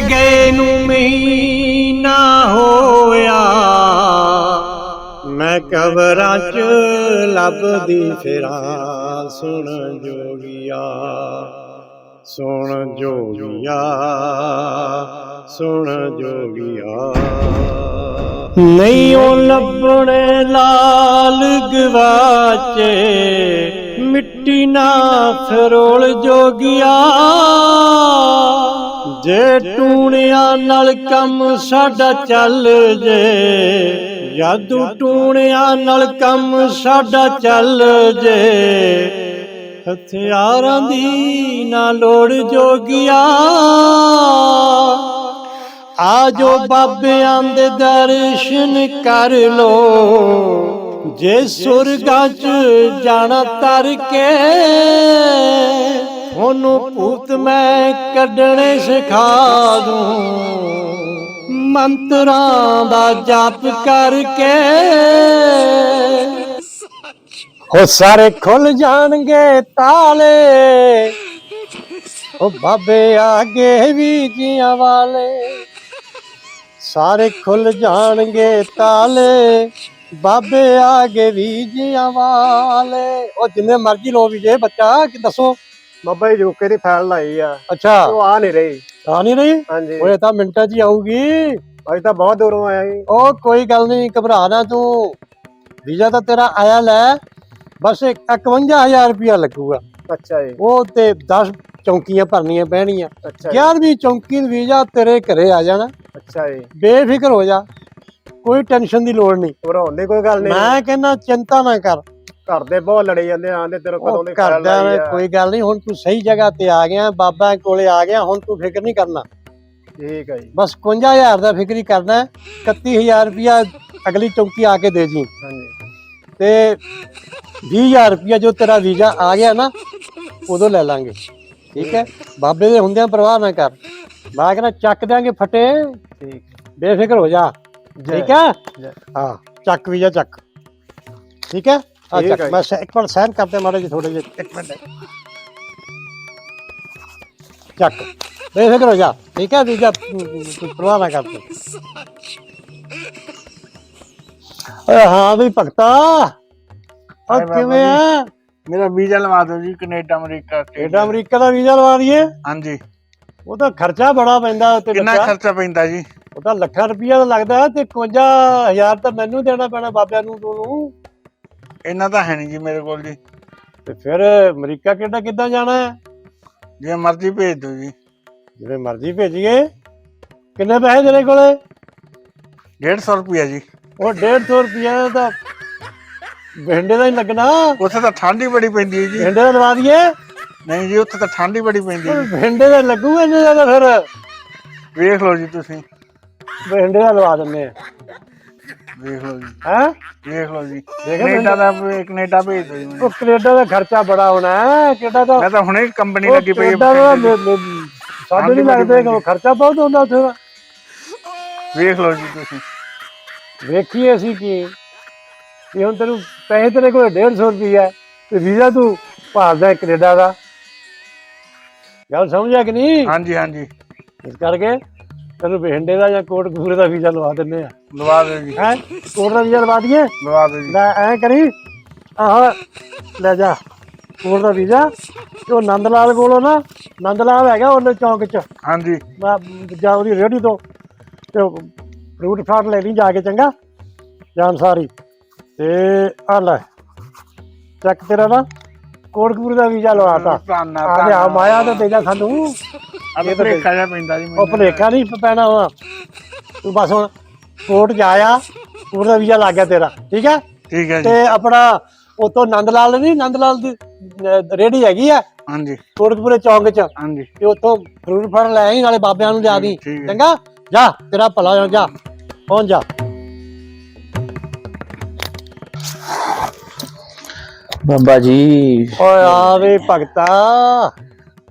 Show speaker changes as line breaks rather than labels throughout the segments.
ਗਏ ਨੂੰ ਮਹੀਨਾ ਹੋਇਆ। ਮੈਂ ਕਬਰਾਂ 'ਚ ਲੱਭਦੀ ਫਿਰਾਂ ਸੁਣ ਜੋਗੀਆ ਸੁਣ ਜੋਗੀਆ ਸੁਣ ਜੋਗੀਆ। ਨਹੀਂ ਉਹ ਲੱਭਣੇ ਲਾਲ ਗਵਾਚੇ ਮਿੱਟੀ ਨਾ ਫਰੋਲ ਜੋਗਿਆ। ਜੇ ਟੂਣਿਆਂ ਨਾਲ ਕੰਮ ਸਾਡਾ ਚੱਲ ਜੇ, ਜਾਦੂ ਟੂਣਿਆਂ ਨਾਲ ਕੰਮ ਸਾਡਾ ਚੱਲ ਜੇ। ਹਥਿਆਰਾਂ ਦੀ ਨਾ ਲੋੜ ਜੋਗਿਆ ਆਜੋ ਬਾਬਿਆਂ ਦੇ ਦਰਸ਼ਨ ਕਰ ਲੋ। ਜੇ ਸੁਰਗਾਂ ਚ ਜਾਣਾ ਤਰ ਕੇ ਉਹਨੂੰ ਭੂਤ ਮੈਂ ਕੱਢਣੇ ਸਿਖਾ ਦੂੰ। ਮੰਤਰਾਂ ਦਾ ਜਾਪ ਕਰਕੇ। ਉਹ ਸਾਰੇ ਖੁੱਲ ਜਾਣਗੇ ਤਾਲੇ। ਉਹ ਬਾਬੇ ਆਗੇ ਵੀ ਜੀਆਂ ਵਾਲੇ। ਸਾਰੇ ਖੁੱਲ ਜਾਣਗੇ ਤਾਲੇ। ਬਾਬੇ ਆਗੇ ਵੀ ਜੀਆਂ ਵਾਲੇ। ਉਹ ਜਿੰਨੇ ਮਰਜ਼ੀ ਲੋ ਵੀ ਜੇ ਬੱਚਾ, ਕਿ ਦੱਸੋ?
ਬਾਬਾ ਜੀ ਰੁਕੇ ਦੀ ਫਾਈਲ ਲਾਈ ਆ।
ਅੱਛਾ।
ਉਹ ਆ ਨਹੀਂ ਰਹੀ।
ਆ ਨਹੀਂ ਰਹੀ?
ਹਾਂਜੀ।
ਓਏ ਤਾਂ ਮਿੰਟਾਂ 'ਚ ਹੀ ਆਊਗੀ।
ਅਸੀਂ ਤਾਂ ਬਹੁਤ ਦੂਰੋਂ ਆਇਆ ਜੀ
ਉਹ ਕੋਈ ਗੱਲ ਨਹੀਂ ਘਬਰਾ ਨਾ ਤੂੰ। ਵੀਜ਼ਾ ਤਾਂ ਤੇਰਾ ਆਇਆ ਲੈ। ਬਸ ਇੱਕ 51000 ਰੁਪਇਆ ਲੱਗੂਗਾ।
ਅੱਛਾ ਜੀ।
ਉਹ ਤੇ 10 ਚੌਂਕੀਆਂ ਭਰਨੀਆਂ ਪੈਣੀਆਂ।
ਅੱਛਾ ਜੀ।
11ਵੀਂ ਚੌਂਕੀ ਦਾ ਵੀਜ਼ਾ ਤੇਰੇ ਘਰੇ ਆ ਜਾਣਾ।
ਅੱਛਾ ਜੀ।
ਬੇਫਿਕਰ ਹੋ ਜਾ। ਕੋਈ ਟੈਨਸ਼ਨ ਦੀ ਲੋੜ ਨਹੀਂ।
ਘਬਰਾਉਣ ਦੀ ਕੋਈ ਗੱਲ ਨਹੀਂ।
ਮੈਂ ਕਹਿੰਦਾ ਚਿੰਤਾ ਨਾ ਕਰ।
ਘਰ ਦੇ ਬਹੁਤ ਲੜੇ ਜਾਂਦੇ ਆਂਦੇ ਤੇਰੇ ਕਦੋਂ ਦੀ ਲਾਈ ਆ।
ਕੋਈ ਗੱਲ ਨਹੀਂ ਹੁਣ ਤੂੰ ਸਹੀ ਜਗ੍ਹਾ ਤੇ ਆ ਗਿਆ ਬਾਬਾ ਕੋਲੇ ਆ ਗਿਆ ਹੁਣ ਤੂੰ ਫਿਕਰ ਨਹੀਂ ਕਰਨਾ।
ਠੀਕ ਹੈ ਜੀ।
ਬਸ 51000 ਦਾ ਫਿਕਰ ਹੀ ਕਰਨਾ ਹੈ। 31000 ਰੁਪਇਆ ਅਗਲੀ ਚੌਂਕੀ ਆ ਕੇ ਦੇ ਜੀ।
ਹਾਂਜੀ।
ਤੇ 20000 ਰੁਪਇਆ ਜੋ ਤੇਰਾ ਵੀਜ਼ਾ ਆ ਗਿਆ ਨਾ ਉਦੋਂ ਲੈ ਲਾਂਗੇ। ਠੀਕ ਹੈ? ਬਾਬੇ ਦੇ ਹੁੰਦਿਆਂ ਪਰਵਾਹ ਨਾ ਕਰ। ਮੈਂ ਕਹਿੰਦਾ ਚੱਕ ਦਿਆਂਗੇ ਫਟੇ।
ਠੀਕ।
ਬੇਫਿਕਰ ਹੋ ਜਾ। ਠੀਕ ਹੈ। ਹਾਂ ਚੱਕ ਵੀਜ਼ਾ ਚੱਕ। ਠੀਕ ਹੈ?
ਠੀਕ ਹੈ।
ਮੈਂ ਸ- ਇੱਕ ਵਾਰ ਸਾਈਨ ਕਰਦੇ ਮਾੜੇ ਜੀ ਥੋੜੇ ਜਿਹੇ ਇੱਕ ਮਿੰਟ। ਚੱਕ। ਬੇਫਿਕਰ ਹੋ ਜਾ। ਠੀਕ ਹੈ ਤੂੰ ਪਰਵਾਹ ਨਾ ਕਰ ਤੂੰ। ਓਏ ਹਾਂ ਵੀ ਭਗਤਾ।
ਹਾਏ
ਆ
ਬਾਬਾ
ਕਿਵੇਂ ਆ
ਮੇਰਾ ਵੀਜ਼ਾ ਲਵਾ ਦਿਓ ਜੀ ਕੈਨੇਡਾ ਅਮਰੀਕਾ
ਕੈਨੇਡਾ ਅਮਰੀਕਾ ਦਾ ਵੀਜ਼ਾ ਲਵਾ ਦਈਏ?
ਹਾਂਜੀ।
ਉਹ ਤਾਂ ਖਰਚਾ ਬੜਾ ਪੈਂਦਾ ਉੱਤੇ
ਕਿੰਨਾ
ਬੱਚਾ।
ਖਰਚਾ ਪੈਂਦਾ ਜੀ?
ਉਹ ਤਾਂ ਲੱਖਾਂ ਰੁਪਈਆ ਦਾ ਲੱਗਦਾ ਤੇ 51000 ਤਾਂ ਮੈਨੂੰ ਦੇਣਾ ਪੈਣਾ ਬਾਬਿਆਂ ਨੂੰ ਤੁਹਾਨੂੰ
ਇੰਨਾ ਤਾਂ ਹੈ ਨਹੀਂ ਜੀ ਮੇਰੇ ਕੋਲ ਜੀ।
ਤੇ ਫਿਰ ਅਮਰੀਕਾ ਕਿੱਡਾ ਕਿੱਦਾਂ ਜਾਣਾ ਹੈ?
ਜੇ ਮਰਜ਼ੀ ਭੇਜ ਦਿਓ ਜੀ।
ਜਿਹੜੇ ਮਰਜ਼ੀ ਭੇਜੀਏ। ਕਿੰਨੇ ਪੈਸੇ ਤੇਰੇ ਕੋਲੇ?
150 ਰੁਪਿਆ ਜੀ।
ਉਹ 150 ਰੁਪਈਆ ਦਾ ਭਿੰਡੇ ਦਾ ਹੀ ਲੱਗਣਾ।
ਉੱਥੇ ਤਾਂ ਠੰਡ ਹੀ ਬੜੀ ਪੈਂਦੀ ਹੈ ਜੀ।
ਭਿੰਡੇ ਦਾ ਲਵਾ ਦਈਏ।
ਨਹੀਂ ਜੀ ਉੱਥੇ ਤਾਂ ਠੰਡ ਹੀ ਬੜੀ ਪੈਂਦੀ ਹੈ
ਭਿੰਡੇ ਦਾ ਲੱਗੂ ਇੰਨੇ ਦਾ ਤਾਂ ਫਿਰ।
ਵੇਖ ਲਓ ਜੀ ਤੁਸੀਂ।
ਭਿੰਡੇ ਦਾ ਲਵਾ ਦਿੰਨੇ ਆ
ਵੇਖ ਲਓ ਜੀ।
ਹੈ?
ਵੇਖ ਲਓ ਜੀ।
ਦੇਖ
ਕੈਨੇਡਾ ਦਾ ਕੈਨੇਡਾ ਭੇਜ ਦਿਓ ਜੀ ਮੈਨੂੰ।
ਉਹ ਕੈਨੇਡਾ ਦਾ ਖਰਚਾ ਬੜਾ ਹੋਣਾ ਹੈ। ਕਿਹੜਾ ਦਾ
ਮੈਂ ਤਾਂ ਹੁਣੇ ਕੰਪਨੀ
ਉਹ
ਲੱਗੀ ਪਈ ਹੈ
ਕੈਨੇਡਾ ਦਾ
ਬਠਿੰਡੇ
ਮੇ- ਮੇ- ਸਾਡੇ
ਹਾਂਜੀ,
ਨਹੀਂ ਲੱਗਦੇ
ਮਹਿੰਗੀ।
ਖਰਚਾ ਬਹੁਤ ਹੁੰਦਾ ਉੱਥੇ ਦਾ।
ਦੀ। ਵੇਖ ਲਓ ਜੀ ਤੁਸੀਂ।
ਵੇਖੀਏ ਅਸੀਂ ਕੀ। ਵੀ ਹੁਣ ਤੈਨੂੰ ਪੈਸੇ ਤੇਰੇ ਕੋਲ 150 ਰੁਪਈਆ ਤੇ ਵੀਜ਼ਾ ਤੂੰ ਭਾਲਦਾ ਹੈ ਕੈਨੇਡਾ ਦਾ। ਗੱਲ ਸਮਝਿਆ ਕਿ ਨਹੀਂ?
ਹਾਂਜੀ ਹਾਂਜੀ।
ਇਸ ਕਰਕੇ ਤੈਨੂੰ ਬਹਿੰਡੇ ਦਾ ਜਾਂ ਕੋਟ ਕਪੂਰੇ ਦਾ ਵੀਜ਼ਾ ਲਵਾ ਦਿੰਨੇ ਆ।
ਲਵਾ ਦਿਓ ਜੀ।
ਹੈ? ਕੋਟ ਦਾ ਵੀਜ਼ਾ ਲਵਾ ਦਈਏ?
ਲਵਾ ਦਿਓ ਜੀ।
ਲੈ ਐ ਕਰੀ। ਆਹ ਲੈ ਜਾ ਕੋਟ ਦਾ ਵੀਜ਼ਾ। ਤੇ ਉਹ ਨੰਦ ਲਾਲ ਕੋਲੋਂ ਨਾ ਨੰਦ ਲਾਲ ਹੈਗਾ ਉਹਨੇ ਚੌਂਕ 'ਚ।
ਹਾਂਜੀ।
ਮੈਂ ਜਾ ਉਹਦੀ ਰੇਹੜੀ ਤੋਂ। ਤੇ ਫਰੂਟ ਫਰਾਟ ਲੈ ਲਈ ਜਾ ਕੇ ਚੰਗਾ। ਜਾਨ ਸਾਰੀ। ਤੇ ਆ ਲੈ ਚੱਕ ਤੇਰਾ ਨਾ। ਕੋਟਕਪੂਰ ਦਾ ਵੀਜ਼ਾ ਲਵਾਤਾ
ਧੰਨਾ
ਆ ਮਾਇਆ ਤਾਂ ਦੇਗਾ ਸਾਨੂੰ।
ਇਹ ਤਾਂ ਭੇਖਾ ਜਿਹਾ ਪੈਂਦਾ ਜੀ
ਉਹ ਭਲੇਖਾ ਨਹੀਂ ਪੈਣਾ ਹੁਣ ਤੂੰ ਬਸ ਹੁਣ ਕੋਰਟ ਜਾਇਆ ਕੋਰਟ ਦਾ ਵੀਜ਼ਾ ਲੱਗ ਗਿਆ ਤੇਰਾ ਠੀਕ ਹੈ
ਠੀਕ ਹੈ ਜੀ।
ਤੇ ਆਪਣਾ ਉਤੋਂ ਨੰਦ ਲਾਲ ਨਹੀਂ ਨੰਦ ਲਾਲ ਦੀ ਰੇੜੀ ਹੈਗੀ ਆ?
ਹਾਂਜੀ।
ਕੋਟਕਪੂਰੇ ਚੌਂਕ 'ਚ।
ਹਾਂਜੀ।
ਤੇ ਉੱਥੋਂ ਫਰੂਟ ਫੜ ਲੈ ਆਈ ਨਾਲੇ ਬਾਬਿਆਂ ਨੂੰ ਲਿਆ ਦੀ। ਚੰਗਾ? ਜਾ ਤੇਰਾ ਭਲਾ ਹੋ ਜਾ। ਪਹੁੰਚ ਜਾ।
ਬਾਬਾ ਜੀ।
ਓਏ ਆ ਵੇ ਭਗਤਾ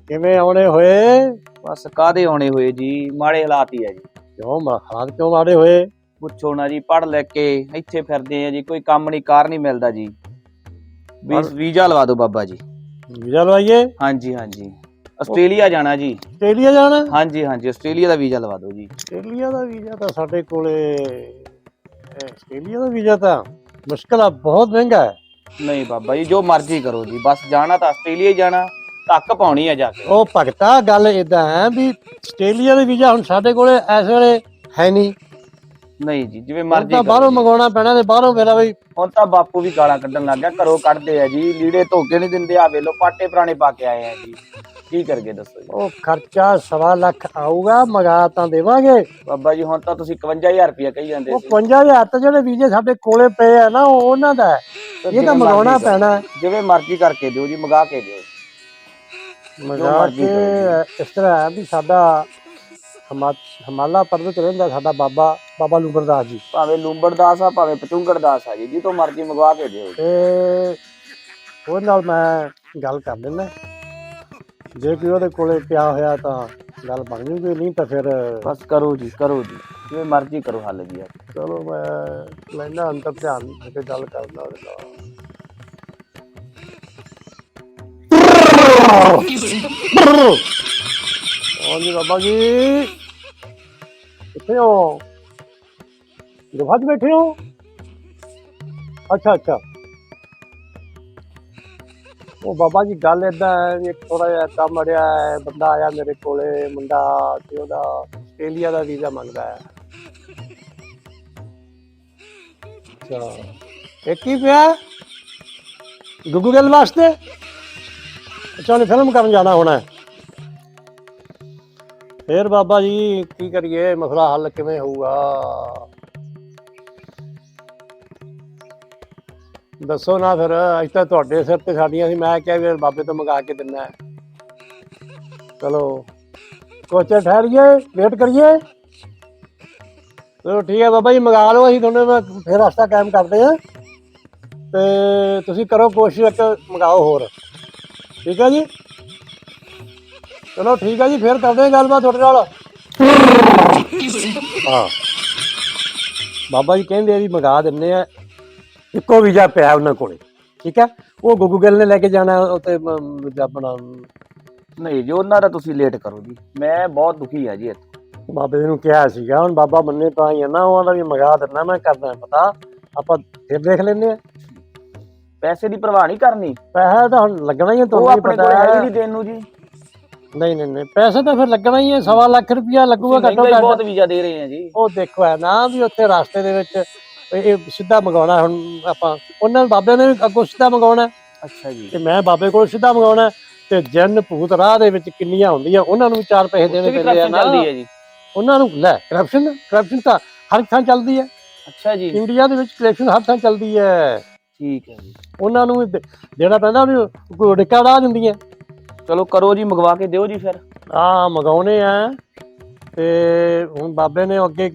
ਕਿਵੇਂ ਆਉਣੇ ਹੋਏ?
ਬਸ ਕਾਦੇ ਆਉਣੇ ਹੋਏ ਜੀ? ਮਾੜੇ ਹਾਲਾਤ ਹੀ ਆ ਜੀ।
ਕਿਉਂ ਮਾ ਹਾਲ ਕਿਉਂ ਮਾੜੇ ਹੋਏ?
ਪੁੱਛੋ ਨਾ ਜੀ ਪੜ ਲੈ ਕੇ ਇੱਥੇ ਫਿਰਦੇ ਆ ਜੀ ਕੋਈ ਕੰਮ ਨਹੀਂ ਕਾਰ ਨਹੀਂ ਮਿਲਦਾ ਜੀ। ਵੀਜ਼ਾ ਲਵਾ ਦਿਓ ਬਾਬਾ ਜੀ।
ਵੀਜ਼ਾ ਲਵਾਈਏ?
ਹਾਂਜੀ ਹਾਂਜੀ। ਆਸਟ੍ਰੇਲੀਆ ਜਾਣਾ ਜੀ।
ਆਸਟ੍ਰੇਲੀਆ ਜਾਣਾ?
ਹਾਂਜੀ ਹਾਂਜੀ ਆਸਟ੍ਰੇਲੀਆ ਦਾ ਵੀਜ਼ਾ ਲਵਾ ਦਿਓ ਜੀ।
ਆਸਟ੍ਰੇਲੀਆ ਦਾ ਵੀਜ਼ਾ ਤਾਂ ਸਾਡੇ ਕੋਲੇ ਆਸਟ੍ਰੇਲੀਆ ਦਾ ਵੀਜ਼ਾ ਤਾਂ ਮੁਸ਼ਕਲ ਆ ਬਹੁਤ ਮਹਿੰਗਾ ਹੈ।
ਨਹੀਂ ਬਾਬਾ ਜੀ ਜੋ ਮਰਜ਼ੀ ਕਰੋ ਜੀ ਬਸ ਜਾਣਾ ਤਾਂ ਆਸਟ੍ਰੇਲੀਆ ਹੀ ਜਾਣਾ। ਧੱਕ ਪਾਉਣੀ ਆ ਜਾ ਕੇ।
ਉਹ ਭਗਤਾ ਗੱਲ ਇਦਾਂ ਹੈ ਵੀ ਆਸਟ੍ਰੇਲੀਆ ਦਾ ਵੀਜ਼ਾ ਹੁਣ ਸਾਡੇ ਕੋਲੇ ਇਸ ਵੇਲੇ ਹੈ ਨਹੀਂ।
ਨਹੀਂ ਜੀ ਜਿਵੇਂ ਮਰਜ਼ੀ
ਤਾਂ ਬਾਹਰੋਂ
ਜੀ।
ਮੰਗਵਾਉਣਾ ਪੈਣਾ ਤੇ ਬਾਹਰੋਂ ਮੇਰਾ ਬਈ
ਹੁਣ ਤਾਂ ਬਾਪੂ ਵੀ ਗਾਲਾਂ ਕੱਢਣ ਲੱਗ ਗਿਆ ਘਰੋਂ ਕੱਢਦੇ ਆ ਜੀ ਲੀੜੇ ਧੋ ਕੇ ਨਹੀਂ ਦਿੰਦੇ ਆ ਵੇਲੋ ਪਾਟੇ ਪੁਰਾਣੇ ਪਾ ਕੇ ਆਏ ਆ ਜੀ। ਕੀ ਕਰਗੇ ਦੱਸੋ ਜੀ।
ਉਹ ਖਰਚਾ ਸਵਾ ਲੱਖ ਆਊਗਾ ਮਗਾ ਤਾਂ ਦੇਵਾਂਗੇ।
ਬਾਬਾ ਜੀ ਹੁਣ ਤਾਂ ਤੁਸੀਂ 51000 ਰੁਪਇਆ ਕਹੀ ਜਾਂਦੇ
ਉਹ
ਸੀ।
55000 ਤਾਂ ਜਿਹੜੇ ਵੀਜ਼ੇ ਸਾਡੇ ਕੋਲੇ ਪਏ ਆ ਨਾ ਉਹ ਉਹਨਾਂ ਦਾ। ਇਹ ਤਾਂ ਮੰਗਾਉਣਾ ਪੈਣਾ।
ਜਿਵੇਂ ਮਰਜ਼ੀ ਕਰਕੇ ਦਿਓ ਜੀ ਮੰਗਾ ਕੇ ਦਿਓ।
ਮੰਗਾ
ਮਰਜ਼ੀ
ਕੇ ਇਸ ਤਰ੍ਹਾਂ ਹੈ ਵੀ ਸਾਡਾ ਹਮਾ- ਹਿਮਾਲਾ ਪਰਬਤ ਚ ਰਹਿੰਦਾ ਸਾਡਾ ਬਾਬਾ ਬਾਬਾ ਲੂੰਬਰਦਾਸ ਜੀ।
ਭਾਵੇਂ ਲੂੰਬੜਦਾਸ ਆ ਭਾਵੇਂ ਪਚੁੰਗੜਦਾਸ ਆ ਜੀ ਜਿੱਦੋਂ ਮਰਜ਼ੀ ਮੰਗਵਾ ਕੇ ਦਿਓ ਜੀ।
ਤੇ ਉਹ ਨਾਲ ਮੈਂ ਗੱਲ ਕਰ ਲੈਣਾ ਜੇ ਕੋਈ ਉਹਦੇ ਕੋਲੇ ਪਿਆ ਹੋਇਆ ਤਾਂ ਗੱਲ ਬਣ ਜੂਗੀ ਨਹੀਂ ਤਾਂ ਫਿਰ
ਬਸ ਕਰੋ ਜੀ ਕਰੋ ਜੀ। ਜਿਵੇਂ ਮਰਜ਼ੀ ਕਰੋ ਹੱਲ ਜੀ।
ਚਲੋ ਮੈਂ ਲੈਣਾ ਅੰਦਰ ਧਿਆਨ ਦੇ ਕੇ ਗੱਲ ਕਰਦਾ ਉਹਦੇ ਨਾਲ। ਹਾਂਜੀ ਬਾਬਾ ਜੀ। ਕਿੱਥੇ ਹੋ? ਗੁਫਾ 'ਚ ਬੈਠੇ ਹੋ? ਅੱਛਾ ਅੱਛਾ। ਉਹ ਬਾਬਾ ਜੀ, ਗੱਲ ਏਦਾਂ ਹੈ ਵੀ ਥੋੜਾ ਜਿਹਾ ਕੰਮ ਅੜਿਆ ਹੈ। ਬੰਦਾ ਆਇਆ ਮੇਰੇ ਕੋਲੇ, ਮੁੰਡਾ ਤੇ ਉਹਦਾ ਆਸਟ੍ਰੇਲੀਆ ਦਾ ਵੀਜ਼ਾ ਮੰਗਦਾ ਹੈ। ਅੱਛਾ। ਇਹ ਕੀ ਪਿਆ? ਗੁੱਗੂ ਗੱਲ ਵਾਸਤੇ? ਅੱਛਾ, ਉਹਨੇ ਫਿਲਮ ਕਰਨ ਜਾਣਾ ਹੋਣਾ। ਹੈ। ਫੇਰ ਬਾਬਾ ਜੀ, ਕੀ ਕਰੀਏ? ਮਸਲਾ ਹੱਲ ਕਿਵੇਂ ਹੋਊਗਾ? ਦੱਸੋ ਨਾ ਫਿਰ, ਅੱਜ ਤਾਂ ਤੁਹਾਡੇ ਸਿਰ ਤੇ ਸਾਡੀਆਂ ਸੀ। ਮੈਂ ਕਿਹਾ ਵੀ ਬਾਬੇ ਤੋਂ ਮੰਗਾ ਕੇ ਦਿੰਨਾ ਹੈ। ਚਲੋ, ਕੁਛ ਠਹਿਰੀਏ ਵੇਟ ਕਰੀਏ। ਚਲੋ, ਠੀਕ ਹੈ ਬਾਬਾ ਜੀ, ਮੰਗਾ ਲਓ। ਅਸੀਂ ਤੁਹਾਨੂੰ ਮੈਂ ਫਿਰ ਰਸਤਾ ਕਾਇਮ ਕਰਦੇ ਹਾਂ। ਤੇ ਤੁਸੀਂ ਕਰੋ ਕੋਸ਼ਿਸ਼, ਇੱਕ ਮੰਗਾਓ ਹੋਰ। ਠੀਕ ਹੈ ਜੀ? ਚਲੋ ਠੀਕ ਹੈ ਜੀ ਫਿਰ ਕਰਦੇ ਹਾਂ ਗੱਲਬਾਤ ਤੁਹਾਡੇ ਨਾਲ। ਹਾਂ। ਬਾਬਾ ਜੀ ਕਹਿੰਦੇ ਆ ਵੀ ਮੰਗਾ ਦਿੰਨੇ ਆ। ਇੱਕੋ ਵੀਜ਼ਾ ਪਿਆ ਉਹਨਾਂ ਕੋਲੇ ਠੀਕ ਹੈ? ਉਹ ਗੁੱਗੂ ਗਿੱਲ ਨੇ ਲੈ ਕੇ ਜਾਣਾ ਉੱਤੇ ਮ, ਆਪਣਾ
ਨਹੀਂ ਜੀ ਉਹਨਾਂ ਦਾ ਤੁਸੀਂ ਲੇਟ ਕਰੋ ਜੀ। ਮੈਂ ਬਹੁਤ ਦੁਖੀ ਆ ਜੀ ਇੱਥੇ।
ਬਾਬੇ ਨੂੰ ਕਿਹਾ ਸੀਗਾ ਹੁਣ ਬਾਬਾ ਮੰਨੇ ਤਾਂ ਹੀ ਆ ਨਾ ਉਹਨਾਂ ਦਾ ਵੀ ਮੰਗਾ ਦਿੰਨਾ ਮੈਂ ਕਰਦਾ ਪਤਾ। ਆਪਾਂ ਫਿਰ ਦੇਖ ਲੈਂਦੇ ਆ।
ਪੈਸੇ ਦੀ ਪਰਵਾਹ ਨਹੀਂ ਕਰਨੀ।
ਪੈਸਾ ਤਾਂ ਹੁਣ ਲੱਗਣਾ ਹੀ ਹੈ
ਉਹ
ਤੁਹਾਨੂੰ ਵੀ
ਆਪਣੇ ਕੋਲ ਹੈ ਹੀ।
ਹੈ
ਨਹੀਂ ਦੇਣ ਨੂੰ ਜੀ।
ਨਹੀਂ ਨਹੀਂ ਨਹੀਂ ਪੈਸੇ ਤਾਂ ਫਿਰ ਲੱਗਣਾ ਹੀ ਹੈ ਸਵਾ ਲੱਖ ਰੁਪਇਆ ਲੱਗੂਗਾ ਘੱਟੋ ਘੱਟ।
ਬਹੁਤ ਵੀਜ਼ਾ ਦੇ ਰਹੇ ਆ ਜੀ।
ਉਹ ਦੇਖੋ ਹੈ ਨਾ ਵੀ ਉੱਥੇ ਰਸਤੇ ਦੇ ਵਿੱਚ ਇਹ ਇਹ ਸਿੱਧਾ ਮੰਗਾਉਣਾ ਹੁਣ ਆਪਾਂ। ਉਹਨਾਂ ਬਾਬੇ ਨੇ ਵੀ ਅੱਗੋਂ ਸਿੱਧਾ ਮੰਗਾਉਣਾ
ਅੱਛਾ ਜੀ।
ਤੇ ਮੈਂ ਬਾਬੇ ਕੋਲ ਸਿੱਧਾ ਮੰਗਾਉਣਾ ਤੇ ਜਨ ਭੂਤ ਰਾਹ ਦੇ ਵਿੱਚ ਕਿੰਨੀਆਂ ਹੁੰਦੀਆਂ ਉਹਨਾਂ ਨੂੰ ਵੀ ਚਾਰ ਪੈਸੇ ਦੇਣੇ ਪੈਂਦੇ ਆ
ਕਰਪਸ਼ਨ
ਨਾ।
ਚੱਲਦੀ ਹੈ ਜੀ।
ਉਹਨਾਂ ਨੂੰ ਲੈ ਕਰਪਸ਼ਨ ਕਰਪਸ਼ਨ ਤਾਂ ਹਰ ਥਾਂ ਚੱਲਦੀ ਹੈ।
ਅੱਛਾ ਜੀ।
ਇੰਡੀਆ ਦੇ ਵਿੱਚ ਕਰਪਸ਼ਨ ਹਰ ਥਾਂ ਚੱਲਦੀ ਹੈ।
ਠੀਕ ਹੈ ਜੀ।
ਉਹਨਾਂ ਨੂੰ ਦੇ- ਦੇਣਾ ਪੈਂਦਾ ਵੀ ਕੋਈ ਡਿੱਕਾ ਡਾ ਦਿੰਦੀਆਂ।
ਚਲੋ ਕਰੋ ਜੀ ਮੰਗਵਾ ਕੇ ਦਿਓ ਜੀ ਫਿਰ।
ਆ ਮਗਾਉਣੇ ਆ। ਤੇ ਹੁਣ ਬਾਬੇ ਨੇ ਅੱਗੇ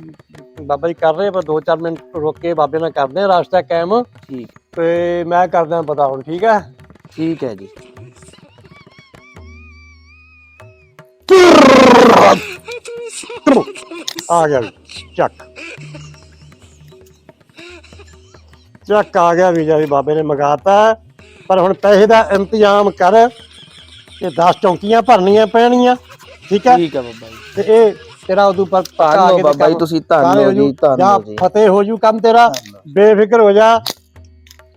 ਬਾਬਾ ਜੀ ਕਰ ਰਹੇ ਪਰ 2-4 ਮਿੰਟ ਰੁਕ ਕੇ ਬਾਬੇ ਨਾਲ ਕਰਦੇ ਆ ਰਾਸਤਾ ਕਾਇਮ।
ਠੀਕ।
ਤੇ ਮੈਂ ਕਰਦਾ ਪਤਾ ਹੁਣ ਠੀਕ ਹੈ?
ਠੀਕ ਹੈ ਜੀ।
ਆ ਗਿਆ ਚੱਕ। ਚੱਕ ਆ ਗਿਆ ਵੀਜ਼ਾ ਵੀ ਬਾਬੇ ਨੇ ਮਗਾਤਾ। ਪਰ ਹੁਣ ਪੈਸੇ ਦਾ ਇੰਤਜ਼ਾਮ ਕਰ ਇਹ 10 ਚੌਂਕੀਆਂ ਭਰਨੀਆਂ ਪੈਣੀਆਂ ਠੀਕ ਹੈ?
ਠੀਕ ਹੈ ਬਾਬਾ ਜੀ।
ਤੇ ਇਹ ਤੇਰਾ ਉਦੋਂ ਪਰ
ਧੰਨ ਬਾਬਾ ਜੀ ਤੁਸੀਂ ਧੰਨ ਹੋ ਜੀ ਧੰਨ
ਜਾਂ
ਹੋ ਜੀ
ਫਤਿਹ ਹੋ ਜੂ ਕੰਮ ਤੇਰਾ ਬੇਫਿਕਰ ਹੋ ਜਾ।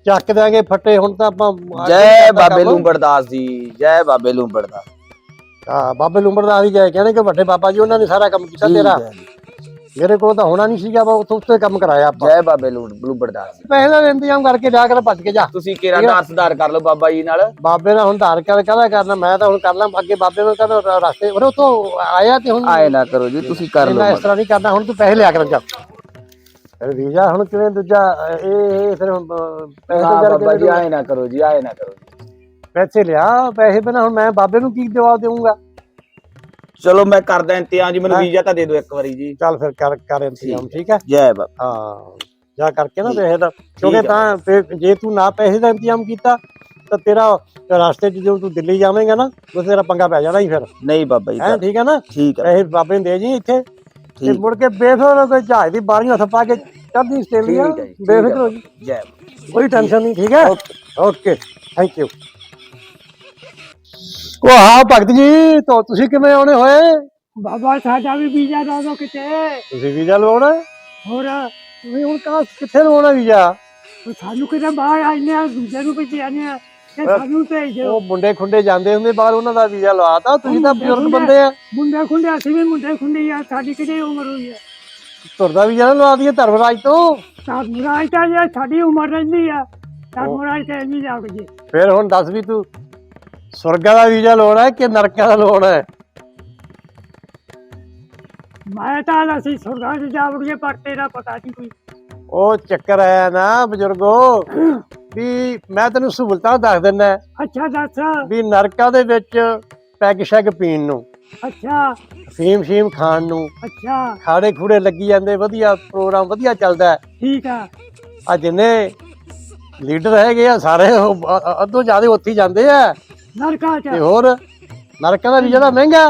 ਚੱਕ ਦਿਆਂਗੇ ਫੱਟੇ ਹੁਣ ਤਾਂ ਆਪਾਂ
ਜੈ ਬਾਬੇ ਲੂੰਬੜਦਾਸ ਜੀ ਜੈ ਬਾਬੇ ਲੂੰਬੜਦਾਸ।
ਹਾਂ ਬਾਬੇ ਲੁੰਬੜਦਾਸ ਹੀ ਜਾਏ ਕਹਿੰਦੇ ਕਿ ਵੱਡੇ ਬਾਬਾ ਜੀ ਉਹਨਾਂ ਨੇ ਸਾਰਾ ਕੰਮ ਕੀਤਾ ਤੇਰਾ।
ਜੀ।
ਮੇਰੇ ਕੋਲ ਤਾਂ ਹੋਣਾ ਨਹੀਂ ਸੀਗਾ ਬਾ ਉੱਥੇ ਉੱਤੇ ਕੰਮ ਕਰਾਇਆ ਆਪਾਂ।
ਜੈ ਬਾਬੇ ਲੂੰ- ਲੂੰਬੜਦਾਸ ਜੀ।
ਪੈਸੇ ਦਾ ਇੰਤਜ਼ਾਮ ਕਰਕੇ ਜਾ ਕਰ ਭੱਜ ਕੇ ਜਾ।
ਤੁਸੀਂ ਕਿਹੜਾ ਦਾਰ ਸੁਧਾਰ ਕਰ ਲਓ ਬਾਬਾ ਜੀ ਨਾਲ?
ਬਾਬੇ ਨਾਲ ਹੁਣ ਧਾਰ ਕਰ ਕਹਦਾ ਕਰਨਾ? ਮੈਂ ਤਾਂ ਹੁਣ ਕਰ ਲਾਂ ਅੱਗੇ ਬਾਬੇ ਨੂੰ ਕਹਿੰਦਾ ਰਸਤੇ ਉਹ ਤੋਂ ਆਇਆ ਤੇ ਹੁਣ
ਆਏ ਨਾ ਕਰੋ ਜੀ ਤੁਸੀਂ ਕਰ ਲਓ
ਇਸ ਤਰ੍ਹਾਂ ਨਹੀਂ ਕਰਨਾ ਹੁਣ ਤੂੰ ਪੈਸੇ ਲਿਆ ਕਰ ਜਾ ਫਿਰ ਵੀਜ਼ਾ ਹੁਣ ਕਿਵੇਂ ਦੂਜਾ ਇਹ ਇਹ ਫਿਰ ਹੁਣ, ਅਹ, ਪੈਸੇ
ਨਾ
ਕਰਕੇ
ਬਾਬਾ ਜੀ ਆਏ ਨਾ ਕਰੋ ਜੀ ਆਏ ਨਾ ਕਰੋ।
ਪੈਸੇ ਲਿਆ ਪੈਸੇ ਬਿਨਾ ਹੁਣ ਮੈਂ ਬਾਬੇ ਨੂੰ ਕੀ ਜਵਾਬ ਦੇਵਾਂਗਾ
ਚਲੋ ਮੈਂ ਕਰਦਾ ਇੰਤਜ਼ਾਮ ਜੀ ਮੈਨੂੰ ਵੀਜ਼ਾ ਤਾਂ ਦੇ ਦਿਓ ਇੱਕ ਵਾਰੀ ਜੀ।
ਚੱਲ ਫਿਰ ਕਰ ਕਰ ਇੰਤਜ਼ਾਮ ਠੀਕ ਹੈ।
ਜੈ ਬਾਬਾ।
ਹਾਂ ਜਾ ਕਰਕੇ ਨਾ ਪੈਸੇ ਦਾ ਕਿਉਂਕਿ ਤਾਂ ਜੇ ਤੂੰ ਨਾ ਪੈਸੇ ਦਾ ਇੰਤਜ਼ਾਮ ਕੀਤਾ ਤਾਂ ਤੇਰਾ ਰਸਤੇ 'ਚ ਜਦੋਂ ਤੂੰ ਦਿੱਲੀ ਜਾਵੇਂਗਾ ਨਾ ਉਹ ਤੇਰਾ ਪੰਗਾ ਪੈ ਜਾਣਾ ਹੀ ਫਿਰ।
ਨਹੀਂ ਬਾਬਾ ਜੀ
ਹੈ ਠੀਕ ਹੈ ਨਾ?
ਠੀਕ ਹੈ।
ਪੈਸੇ ਬਾਬੇ ਨੂੰ ਦੇ ਜੀ ਇੱਥੇ। ਤੇ ਮੁੜ ਕੇ ਬੇਫਿਕਰ ਹੋ ਕੇ ਜਹਾਜ਼ ਦੀ ਬਾਰੀਆਂ ਹੱਥ ਪਾ ਕੇ ਚੜ੍ਹਦੀ ਆਸਟ੍ਰੇਲੀਆ ਬੇਫਿਕਰ।
ਹੋ
ਜੀ।
ਜੈ
ਕੋਈ ਟੈਨਸ਼ਨ ਨਹੀਂ ਠੀਕ ਹੈ? Okay thank you. ਉਹ ਹਾਂ ਭਗਤ ਜੀ ਤੋ ਤੁਸੀਂ ਕਿਵੇਂ ਆਉਣੇ ਹੋਏ?
ਬਾਬਾ ਸਾਡਾ ਵੀ ਵੀਜ਼ਾ ਲਾ ਦੋ ਕਿਤੇ।
ਤੁਸੀਂ ਵੀਜ਼ਾ ਲਵਾਉਣਾ?
ਹੋਰ
ਤੁਸੀਂ ਹੁਣ ਕਾ ਕਿੱਥੇ ਲਵਾਉਣਾ ਵੀਜ਼ਾ?
ਸਾਨੂੰ ਕਿਤੇ ਬਾਹਰ ਆਈਨੇ ਆ ਦੂਜੇ ਨੂੰ ਵੀ ਆਨੇ ਆ ਤੇ ਸਾਨੂੰ ਭੇਜ। ਦਿਓ
ਉਹ ਮੁੰਡੇ ਖੁੰਡੇ ਜਾਂਦੇ ਹੁੰਦੇ ਬਾਹਰ ਉਹਨਾਂ ਦਾ ਵੀਜ਼ਾ ਲਵਾਤਾ ਤੁਸੀਂ ਤਾਂ ਬਜ਼ੁਰਗ ਬੰਦੇ ਆ।
ਮੁੰਡੇ ਖੁੰਡੇ ਅਸੀਂ ਵੀ ਮੁੰਡੇ ਖੁੰਡੇ ਆ ਸਾਡੀ ਕਿਤੇ ਉਮਰ ਹੋਈ ਹੈ
ਤੁਰਦਾ ਵੀਜ਼ਾ ਨਾ ਲਵਾ ਦਈਏ ਧਰਮਰਾਜ ਤੋਂ।
ਮੁਰਾਈ ਤਾਂ ਸਾਡੀ ਉਮਰ ਰਹਿੰਦੀ ਆ ਮੁਰਾਈ ਤੇ ਨਹੀਂ ਜੀ।
ਫਿਰ ਹੁਣ ਦੱਸ ਵੀ ਤੂੰ ਸਵਰਗਾ ਦਾ ਵੀਜ਼ਾ ਲਵਾਉਣਾ ਹੈ ਕਿ ਨਰਕਾਂ ਦਾ ਲਵਾਉਣਾ ਹੈ?
ਮੈਂ ਤਾਂ ਅਸੀਂ ਸੁਰਗਾਂ ਚ ਜਾਵੜੀਏ ਪਰ ਤੇਰਾ ਪਤਾ ਨਹੀਂ ਕੋਈ।
ਉਹ ਚੱਕਰ ਆਇਆ ਨਾ ਬਜ਼ੁਰਗੋ ਵੀ ਮੈਂ ਤੈਨੂੰ ਸਹੂਲਤਾਂ ਦੱਸ ਦਿੰਦਾ
ਅੱਛਾ ਦੱਸ।
ਵੀ ਨਰਕਾਂ ਦੇ ਵਿੱਚ ਪੈਗ ਸ਼ੈਗ ਪੀਣ ਨੂੰ
ਅੱਛਾ।
ਫੀਮ ਸ਼ੀਮ ਖਾਣ ਨੂੰ
ਅੱਛਾ।
ਖਾੜੇ ਖੂੜੇ ਲੱਗੀ ਜਾਂਦੇ ਵਧੀਆ ਪ੍ਰੋਗਰਾਮ ਵਧੀਆ ਚੱਲਦਾ
ਠੀਕ ਆ।
ਆ ਜਿੰਨੇ ਲੀਡਰ ਹੈਗੇ ਆ ਸਾਰੇ ਉਹ ਅ- ਅ- ਅੱਧੋਂ ਜ਼ਿਆਦਾ ਉੱਥੇ ਹੀ ਜਾਂਦੇ ਆ।
ਨਰਕਾ
ਤੇ
ਚ
ਹੋਰ ਨਰਕਾਂ ਦਾ ਵੀਜ਼ਾ ਤਾਂ ਮਹਿੰਗਾ?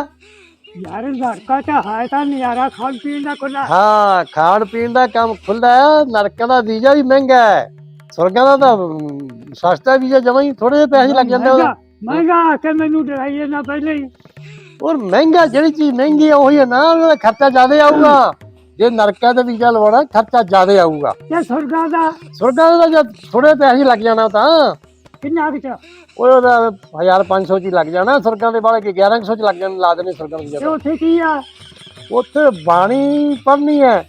ਯਾਰ ਨਰਕਾ ਚ ਹੈ ਤਾਂ ਨਜ਼ਾਰਾ ਖਾਣ ਪੀਣ ਦਾ ਕੋਲਾ
ਹਾਂ ਖਾਣ ਪੀਣ ਦਾ ਕੰਮ ਖੁੱਲ੍ਹਾ ਹੈ ਨਰਕਾਂ ਦਾ ਵੀਜ਼ਾ ਵੀ ਮਹਿੰਗਾ ਹੈ ਸਵਰਗਾਂ ਦਾ ਤਾਂ ਅਮ, ਸਸਤਾ ਵੀਜ਼ਾ ਜਮਾਂ ਹੀ ਥੋੜੇ ਜਿਹੇ ਪੈਸੇ ਲੱਗ ਜਾਂਦੇ ਉਹਦੇ।
ਮਹਿੰਗਾ ਆ ਕੇ ਮੈਨੂੰ ਡਰਾਈਏ ਨਾ ਪਹਿਲੇ ਹੀ।
ਔਰ ਮਹਿੰਗਾ ਜਿਹੜੀ ਚੀਜ਼ ਮਹਿੰਗੀ ਹੈ ਉਹੀ ਹੈ ਨਾ ਉਹਦਾ ਖਰਚਾ ਜ਼ਿਆਦਾ ਆਊਗਾ। ਜੇ ਨਰਕਾਂ ਦਾ ਵੀਜ਼ਾ ਲਵਾਉਣਾ ਖਰਚਾ ਜ਼ਿਆਦਾ ਆਊਗਾ।
ਤੇ ਸੁਰਗਾਂ ਦਾ
ਸਵਰਗਾਂ ਦਾ ਜਦ ਥੋੜੇ ਪੈਸੇ ਲੱਗ ਜਾਣਾ ਤਾਂ।
ਕਿੰਨਾ ਕੁ ਚ
ਉਹ ਉਹਦਾ 1500 ਚ ਹੀ ਲੱਗ ਜਾਣਾ ਸਵਰਗਾਂ ਦੇ ਵਾਲੇ ਕਿ 1100 ਚ ਲੱਗ ਜਾਣ ਲਾ ਦੇਣੇ ਸਵਰਗਾਂ ਦੇ
ਤੇ ਉੱਥੇ ਕੀ ਆ?
ਉੱਥੇ ਬਾਣੀ ਪੜ੍ਹਨੀ ਹੈ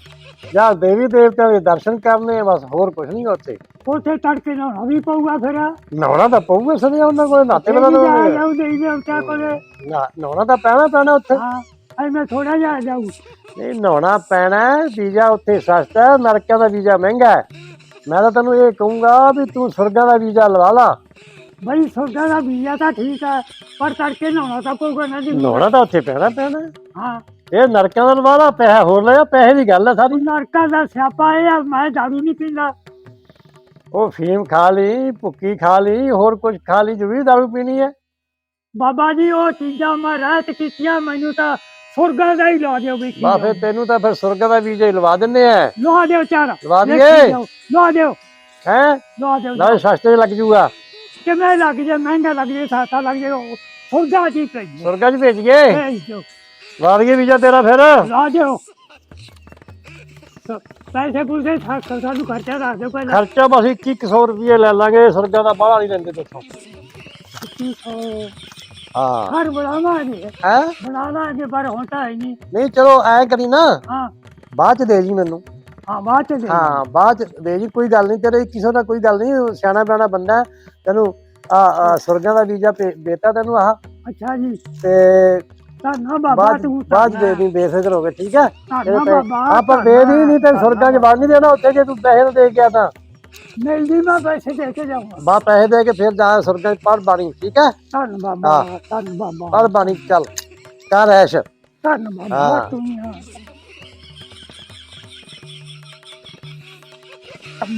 ਜਾਂ ਦੇਵੀ ਦੇਵਤਿਆਂ ਦੇ ਦਰਸ਼ਨ ਕਰਨੇ ਆ ਬਸ ਹੋਰ ਕੁਝ ਨਹੀਂ ਉੱਥੇ।
ਉੱਥੇ ਤੜਕੇ ਨਹਾਉਣਾ ਵੀ ਪਊਗਾ ਫਿਰ।
ਨਹਾਉਣਾ ਤਾਂ ਪਊਗਾ ਸਦੇ ਉਹਨਾਂ ਕੋਲ ਨਾਤੇ ਬਣਾ
ਜਾ
ਲਓ
ਕੋਲੇ।
ਨਹਾਉਣਾ ਤਾਂ ਪੈਣਾ ਪੈਣਾ ਉੱਥੇ।
ਐ ਮੈਂ ਥੋੜਾ ਜਿਹਾ ਜਾਊ।
ਨਹੀਂ ਨਹਾਉਣਾ ਪੈਣਾ ਹੈ, ਵੀਜ਼ਾ ਉੱਥੇ ਸਸਤਾ ਹੈ ਨਰਕਾਂ ਦਾ ਵੀਜ਼ਾ ਮਹਿੰਗਾ ਹੈ। ਮੈਂ ਤਾਂ ਤੈਨੂੰ ਇਹ ਕਹੂੰਗਾ ਵੀ ਤੂੰ ਸਵਰਗਾਂ ਦਾ ਵੀਜ਼ਾ ਲਵਾ ਲਾ।
ਬਈ ਸੁਰਗਾਂ ਦਾ ਵੀਜ਼ਾ ਤਾਂ ਠੀਕ ਹੈ ਪਰ ਤੜਕੇ ਨਹਾਉਣਾ ਤਾਂ ਪਊਗਾ ਨਾ ਜੀ
ਨਹਾਉਣਾ ਤਾਂ ਉੱਥੇ ਪੈਣਾ ਪੈਣਾ। ਹੈ।
ਹਾਂ
ਇਹ ਨਰਕਾਂ ਦਾ ਲਵਾ ਲਾ ਪੈਸਾ ਹੋਰ ਲਿਆ ਪੈਸੇ ਦੀ ਗੱਲ ਹੈ ਸਾਰੀ।
ਨਰਕਾਂ ਦਾ ਸਿਆਪਾ ਇਹ ਆ ਮੈਂ ਦਾਰੂ ਨਹੀਂ ਪੀਂਦਾ।
ਉਹ ਫੀਮ ਖਾ ਲਈ ਭੁੱਕੀ ਖਾ ਲਈ ਹੋਰ ਕੁਝ ਖਾ ਲਈ ਜੋ ਵੀ ਦਾਰੂ ਪੀਣੀ ਹੈ।
ਬਾਬਾ ਜੀ ਉਹ ਚੀਜ਼ਾਂ ਮੈਂ ਰਹਿਤ ਕੀਤੀਆਂ ਮੈਨੂੰ ਤਾਂ ਸੁਰਗਾਂ ਦਾ ਹੀ ਲਾ ਦਿਓ ਵੀ
ਬਾ ਫਿਰ ਤੈਨੂੰ ਤਾਂ ਫਿਰ ਸਵਰਗਾਂ ਦਾ ਵੀਜ਼ਾ ਹੀ ਲਵਾ ਦਿੰਨੇ ਆ।
ਲਵਾ ਦਿਓ ਚਾਰ।
ਲਵਾ ਦਈਏ।
ਲਵਾ ਦਿਓ।
ਹੈ?
ਲਵਾ ਦਿਓ
ਨਾਲੇ ਸਸਤੇ ਲੱਗ ਜੂਗਾ।
ਕਿਵੇਂ ਲੱਗ ਜੇ ਮਹਿੰਗਾ ਲੱਗ ਜੇ ਸਾਤਾ ਲੱਗ ਜੇ ਸੁਰਗਾਂ ਜੀ ਭੇਜ
ਸਵਰਗਾਂ 'ਚ ਭੇਜ ਗਏ ਲਵਾ ਦਈਏ ਵੀਜ਼ਾ ਤੇਰਾ ਫਿਰ।
ਲਾ ਦਿਓ। ਪੈਸੇ ਸਾ- ਸਾਨੂੰ ਖਰਚਾ ਦੱਸ ਦਿਓ ਪਹਿਲਾਂ।
ਖਰਚਾ ਬਸ 2100 ਰੁਪਏ ਲੈ ਲਾਂਗੇ ਸਵਰਗਾਂ ਦਾ ਬਾਹਲਾ ਨਹੀਂ ਲੈਂਦੇ ਦੱਸੋ ਹਾਂ।
ਘਰ ਬਣਾਵਾਂਗੇ
ਹੈ?
ਬਣਾਵਾਂਗੇ ਪਰ ਤਾਂ ਹੈ ਨਹੀਂ
ਨਹੀਂ ਚਲੋ ਐ ਕਰੀ ਨਾ।
ਹਾਂ।
ਬਾਅਦ ਚ ਦੇ ਜੀ ਮੈਨੂੰ।
ਹਾਂ ਬਾਅਦ ਚ ਦੇ।
ਹਾਂ ਬਾਅਦ ਚ ਦੇ ਜੀ ਕੋਈ ਗੱਲ ਨਹੀਂ ਤੇਰੇ 2100 ਦਾ ਕੋਈ ਗੱਲ ਨਹੀਂ ਸਿਆਣਾ ਬਿਆਣਾ ਬੰਦਾ। ਤੈਨੂੰ ਆ ਸਵਰਗਾਂ ਦਾ ਵੀਜ਼ਾ ਬੇਟਾ ਤੈਨੂੰ ਆਹ।
ਅੱਛਾ ਜੀ।
ਤੇ
ਤਾਂ ਨਾ ਬਾਬਾ
ਬਾਅਦ
ਤੂੰ
ਬਾਅਦ 'ਚ ਦੇ ਦੀ ਬੇਫਿਕਰ ਹੋ ਕੇ ਠੀਕ ਹੈ?
ਧੰਨਾ
ਤੇਰੇ ਪੈ-
ਬਾਬਾ,
ਹਾਂ ਪਰ ਦੇ ਦੀ ਨਹੀਂ ਤੇ
ਧੰਨਾ।
ਸਵਰਗਾਂ 'ਚ ਵੜ ਨਹੀਂ ਦੇਣਾ। ਉੱਥੇ ਜੇ ਤੂੰ ਪੈਸੇ ਦੇ ਗਿਆ ਤਾਂ।
ਮਿਲਦੀ ਮੈਂ ਪੈਸੇ ਦੇ ਕੇ ਜਾਊਂਗਾ
ਬਾ ਪੈਸੇ ਦੇ ਕੇ ਫਿਰ ਜਾ ਸਵਰਗਾਂ 'ਚ ਪੜ ਬਾਣੀ ਠੀਕ ਹੈ
ਧੰਨ ਬਾਬਾ ਧੰਨ ਬਾਬਾ
ਪੜ ਬਾਣੀ ਚੱਲ ਕਰ ਐਸ਼
ਧੰਨ ਬਾਬਾ
ਹਾਂ।
ਤੂੰ ਹੀ ਹਾਂ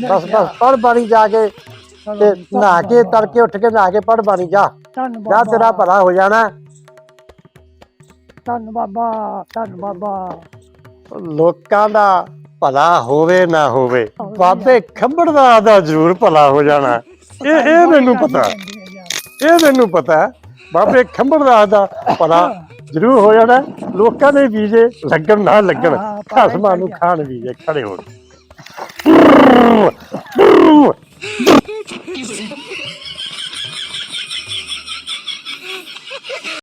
ਬਸ ਬਸ ਪੜ ਬਾਣੀ ਜਾ ਕੇ ਤੇ ਨਹਾ ਕੇ ਤੜਕੇ ਉੱਠ ਕੇ ਨਹਾ ਕੇ ਪੜ ਬਾਣੀ ਜਾ
ਧੰਨ
ਜਾ
ਬਾਬਾ
ਤੇਰਾ ਭਲਾ ਹੋ ਜਾਣਾ
ਧੰਨ ਬਾਬਾ ਧੰਨ ਬਾਬਾ
ਲੋਕਾਂ ਦਾ ਭਲਾ ਹੋਵੇ ਨਾ ਹੋਵੇ। ਬਾਬੇ ਖੰਬੜਦਾਰ ਦਾ ਜ਼ਰੂਰ ਭਲਾ ਹੋ ਜਾਣਾ। ਇਹ ਇਹ ਮੈਨੂੰ ਪਤਾ। ਇਹ ਮੈਨੂੰ ਪਤਾ। ਬਾਬੇ ਖੰਬੜਦਾਰ ਦਾ ਭਲਾ ਜ਼ਰੂਰ ਹੋ ਜਾਣਾ। ਲੋਕਾਂ ਦੇ ਵੀਜ਼ੇ ਲੱਗਣ ਨਾ ਲੱਗਣ। ਖਸਮਾਂ ਨੂੰ ਖਾਣ ਵੀਜ਼ੇ ਖੜੇ ਹੋਣ